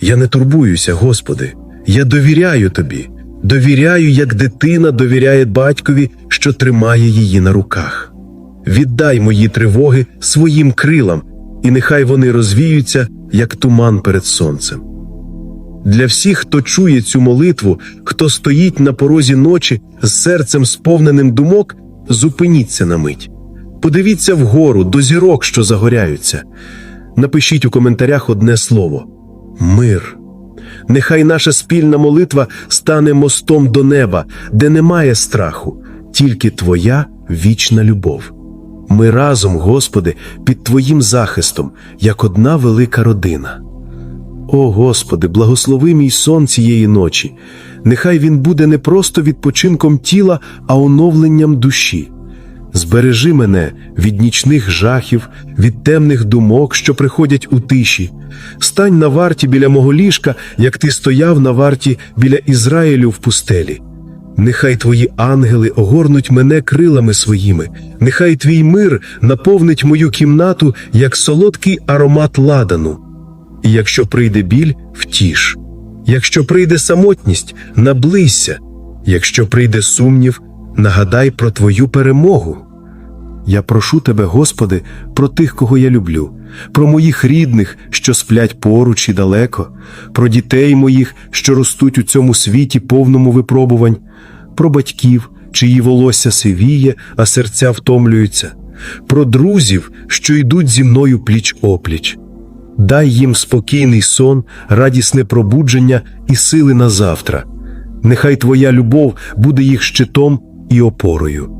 Я не турбуюся, Господи, я довіряю тобі, довіряю, як дитина довіряє батькові, що тримає її на руках. Віддай мої тривоги своїм крилам, і нехай вони розвіються, як туман перед сонцем. Для всіх, хто чує цю молитву, хто стоїть на порозі ночі з серцем сповненим думок, зупиніться на мить. Подивіться вгору до зірок, що загоряються. Напишіть у коментарях одне слово мир. Нехай наша спільна молитва стане мостом до неба, де немає страху, тільки Твоя вічна любов. Ми разом, Господи, під Твоїм захистом, як одна велика родина. О Господи, благослови мій сон цієї ночі. Нехай він буде не просто відпочинком тіла, а оновленням душі. Збережи мене від нічних жахів, від темних думок, що приходять у тиші. Стань на варті біля мого ліжка, як ти стояв на варті біля Ізраїлю в пустелі. Нехай твої ангели огорнуть мене крилами своїми, нехай твій мир наповнить мою кімнату, як солодкий аромат ладану. І якщо прийде біль, втіш. Якщо прийде самотність, наблизься. Якщо прийде сумнів, нагадай про твою перемогу. Я прошу тебе, Господи, про тих, кого я люблю, про моїх рідних, що сплять поруч і далеко, про дітей моїх, що ростуть у цьому світі повному випробувань, про батьків, чиї волосся сивіє, а серця втомлюються, про друзів, що йдуть зі мною пліч опліч. Дай їм спокійний сон, радісне пробудження і сили на завтра. Нехай Твоя любов буде їх щитом і опорою.